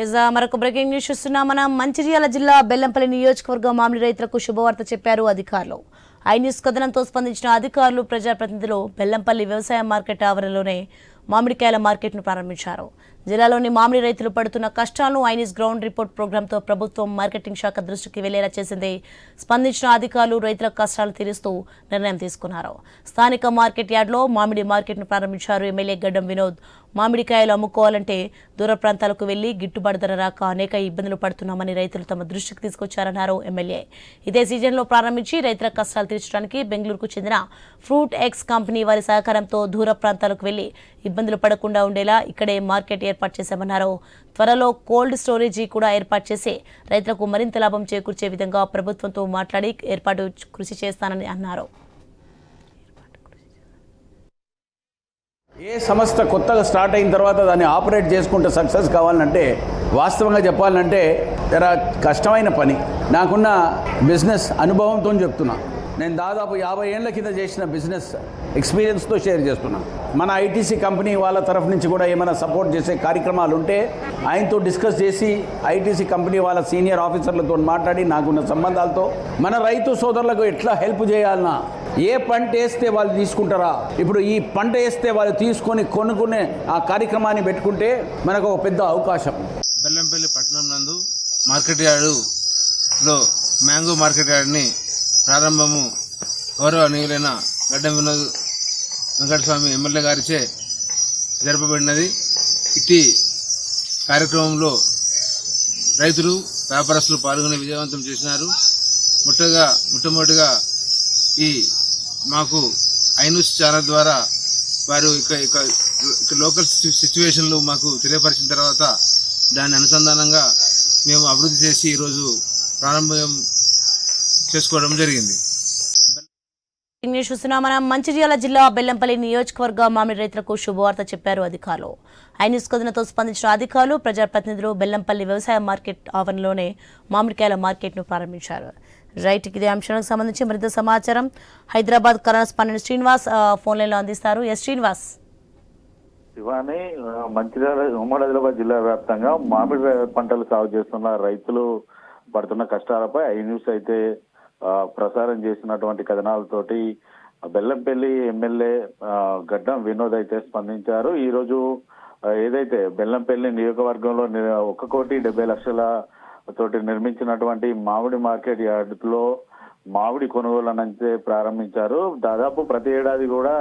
ఇక మరొక breaking news చూస్తున్నాం మనం మంచిర్యాల జిల్లా బెల్లంపల్లి నియోజకవర్గం మామిడి రైతులకు శుభవార్త చెప్పారు అధికారులు. ఐ న్యూస్ కథనంతో స్పందించిన అధికారులు ప్రజాప్రతినిధులు బెల్లంపల్లి వ్యవసాయ మార్కెట్ ఆవరణలోనే మామిడికాయల మార్కెట్ను ప్రారంభించారు. జిల్లాలోని మామిడి రైతులు పడుతున్న కష్టాలను ఐనిస్ గ్రౌండ్ రిపోర్ట్ ప్రోగ్రాంతో ప్రభుత్వం మార్కెటింగ్ శాఖ దృష్టికి వెళ్ళేలా చేసింది. స్పందించిన అధికారులు రైతుల కష్టాలు తీరుస్తూ నిర్ణయం తీసుకున్నారు. స్థానిక మార్కెట్ యార్డ్లో మామిడి మార్కెట్ను ప్రారంభించారు ఎమ్మెల్యే గడ్డం వినోద్. మామిడికాయలు అమ్ముకోవాలంటే దూర ప్రాంతాలకు వెళ్ళి గిట్టుబాటు ధర రాక అనేక ఇబ్బందులు పడుతున్నామని రైతులు తమ దృష్టికి తీసుకొచ్చారన్నారు ఎమ్మెల్యే. ఇదే సీజన్లో ప్రారంభించి రైతుల కష్టాలు తీర్చడానికి బెంగళూరుకు చెందిన ఫ్రూట్ ఎక్స్ కంపెనీ వారి సహకారంతో దూర ప్రాంతాలకు వెళ్ళి ఇబ్బందులు పడకుండా ఉండేలా ఇక్కడే మార్కెట్ ఏర్పాటు చేశామన్నారు. త్వరలో కోల్డ్ స్టోరేజీ కూడా ఏర్పాటు చేసి రైతులకు మరింత లాభం చేకూర్చే విధంగా ప్రభుత్వంతో మాట్లాడి ఏర్పాటు కృషి చేస్తానని అన్నారు. ఏ సంస్థ కొత్తగా స్టార్ట్ అయిన తర్వాత దాన్ని ఆపరేట్ చేసుకుంటే సక్సెస్ కావాలంటే వాస్తవంగా చెప్పాలంటే జర కష్టమైన పని. నాకున్న బిజినెస్ అనుభవంతో చెప్తున్నా. నేను దాదాపు యాభై ఏళ్ళ కింద చేసిన బిజినెస్ ఎక్స్పీరియన్స్తో షేర్ చేస్తున్నా. మన ఐటీసీ కంపెనీ వాళ్ళ తరఫు నుంచి కూడా ఏమైనా సపోర్ట్ చేసే కార్యక్రమాలు ఉంటే ఆయనతో డిస్కస్ చేసి ఐటీసీ కంపెనీ వాళ్ళ సీనియర్ ఆఫీసర్లతో మాట్లాడి నాకున్న సంబంధాలతో మన రైతు సోదరులకు ఎట్లా హెల్ప్ చేయాలన్నా ఏ పంట వేస్తే వాళ్ళు తీసుకుంటారా? ఇప్పుడు ఈ పంట వేస్తే వాళ్ళు తీసుకొని కొనుక్కునే ఆ కార్యక్రమాన్ని పెట్టుకుంటే మనకు ఒక పెద్ద అవకాశం. బెల్లంపల్లి పట్టణం నందు మార్కెట్ యార్డులో మ్యాంగో మార్కెట్ యార్డ్ని ప్రారంభము గౌరవనీయులైన గడ్డం వినోద్ వెంకటస్వామి ఎమ్మెల్యే గారిచే జరపబడినది. ఇట్టి కార్యక్రమంలో రైతులు వ్యాపారస్తులు పాల్గొని విజయవంతం చేసినారు. ముట్టగా మొట్టమొదటిగా ఈ మాకు ఐన్యూస్ ఛానల్ ద్వారా వారు ఇక ఇక లోకల్ సిచ్యువేషన్లు మాకు తెలియపరిచిన తర్వాత దాని అనుసంధానంగా మేము అభివృద్ధి చేసి ఈరోజు ప్రారంభం చేసుకోవడం జరిగింది. న్యూస్ చూస్తున్నాం. మనం మంచిర్యాల జిల్లా బెల్లంపల్లి నియోజకవర్గ మామిడి రైతులకు శుభవార్త చెప్పారు అధికారులు. ఐ న్యూస్ కథనతో స్పందించిన అధికారులు ప్రజాప్రతినిధులు బెల్లంపల్లి వ్యవసాయ మార్కెట్ ఆవరణలోనే మామిడికాయల మార్కెట్ను ప్రారంభించారు. రైట్ ఇదే అంశానికి సంబంధించి మరింత సమాచారం హైదరాబాద్ కరెస్పాండెంట్ శ్రీనివాస్ ఫోన్ లైన్లో అందిస్తారు. ఎస్ శ్రీనివాస్. శివాని మంచిర్యాల ఉమ్మడి ఆదిలాబాద్ జిల్లా వ్యాప్తంగా మామిడి పంటలు సాగు చేస్తున్న రైతులు పడుతున్న కష్టాలపై ఐ న్యూస్ అయితే ప్రసారం చేసినటువంటి కథనాలతోటి బెల్లంపల్లి ఎమ్మెల్యే గడ్డం వినోద్ అయితే స్పందించారు. ఈ రోజు ఏదైతే బెల్లంపల్లి నియోజకవర్గంలో ఒక కోటి డెబ్బై లక్షల తోటి నిర్మించినటువంటి మామిడి మార్కెట్ యార్డులో మామిడి కొనుగోలనైతే ప్రారంభించారు. దాదాపు ప్రతి ఏడాది కూడా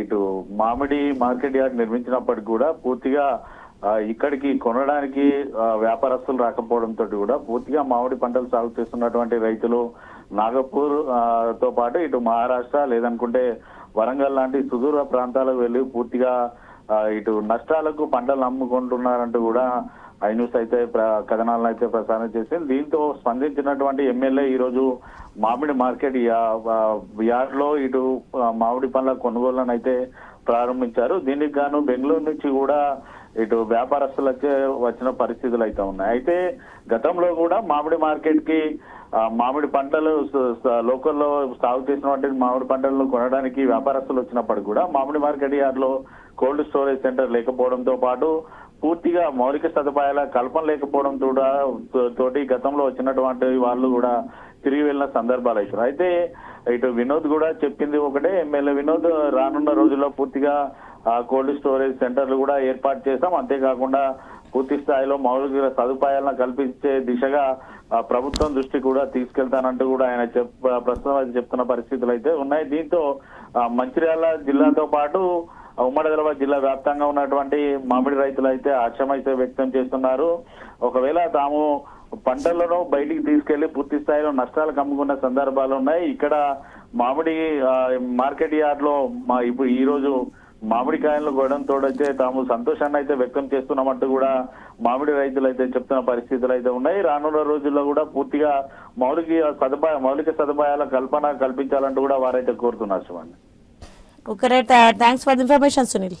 ఇటు మామిడి మార్కెట్ యార్డ్ నిర్మించినప్పటికి కూడా పూర్తిగా ఇక్కడికి కొనడానికి వ్యాపారస్తులు రాకపోవడంతో కూడా పూర్తిగా మామిడి పంటలు సాగు చేస్తున్నటువంటి రైతులు నాగపూర్తో పాటు ఇటు మహారాష్ట్ర లేదనుకుంటే వరంగల్ లాంటి సుదూర ప్రాంతాలకు వెళ్ళి పూర్తిగా ఇటు నష్టాలకు పంటలు అమ్ముకుంటున్నారంటూ కూడా ఐ న్యూస్ అయితే ప్ర- కథనాలను అయితే ప్రసారం చేసింది. దీంతో స్పందించినటువంటి ఎమ్మెల్యే ఈరోజు మామిడి మార్కెట్ యా- యార్డ్లో ఇటు మామిడి పండ్ల కొనుగోళ్ళను అయితే ప్రారంభించారు. దీనికి గాను బెంగళూరు నుంచి కూడా ఇటు వ్యాపారస్తులకే వచ్చిన పరిస్థితులు అయితే ఉన్నాయి. అయితే గతంలో కూడా మామిడి మార్కెట్కి మామిడి పంటలు లోకల్లో సాగు చేసినటువంటి మామిడి పంటలను కొనడానికి వ్యాపారస్తులు వచ్చినప్పటికి కూడా మామిడి మార్కెట్ యార్డ్లో కోల్డ్ స్టోరేజ్ సెంటర్ లేకపోవడంతో పాటు పూర్తిగా మౌలిక సదుపాయాల కల్పన లేకపోవడం కూడా తో- తోటి గతంలో వచ్చినటువంటి వాళ్ళు కూడా తిరిగి వెళ్ళిన సందర్భాలు అయితే అయితే ఇటు వినోద్ కూడా చెప్పింది ఒకటే ఎమ్మెల్యే వినోద్ రానున్న రోజుల్లో పూర్తిగా కోల్డ్ స్టోరేజ్ సెంటర్లు కూడా ఏర్పాటు చేస్తాం అంతేకాకుండా పూర్తి స్థాయిలో మౌలిక సదుపాయాలను కల్పించే దిశగా ఆ, ప్రభుత్వం దృష్టి కూడా తీసుకెళ్తానంటూ కూడా ఆయన చెప్ ప్రస్తుతం అయితే చెప్తున్న పరిస్థితులు అయితే ఉన్నాయి. దీంతో మంచిర్యాల జిల్లాతో పాటు ఉమ్మడి ఆదిలాబాద్ జిల్లా వ్యాప్తంగా ఉన్నటువంటి మామిడి రైతులు అయితే హర్షం వ్యక్తం చేస్తున్నారు. ఒకవేళ తాము పంటలను బయటికి తీసుకెళ్ళి పూర్తి స్థాయిలో నష్టాలు కమ్ముకున్న సందర్భాలు ఉన్నాయి. ఇక్కడ మామిడి మార్కెట్ యార్డ్లో మా ఇప్పుడు ఈ రోజు మామిడికాయలను కొనడం తోడైతే తాము సంతోషాన్ని అయితే వ్యక్తం చేస్తున్నామంటూ కూడా మామిడి రైతులు అయితే చెప్తున్న పరిస్థితులు అయితే ఉన్నాయి. రానున్న రోజుల్లో కూడా పూర్తిగా మౌలిక సదుపాయ మౌలిక సదుపాయాల కల్పన కల్పించాలంటూ కూడా వారైతే కోరుతున్నారు శివాన్ని okay right. Thanks for information Sunil.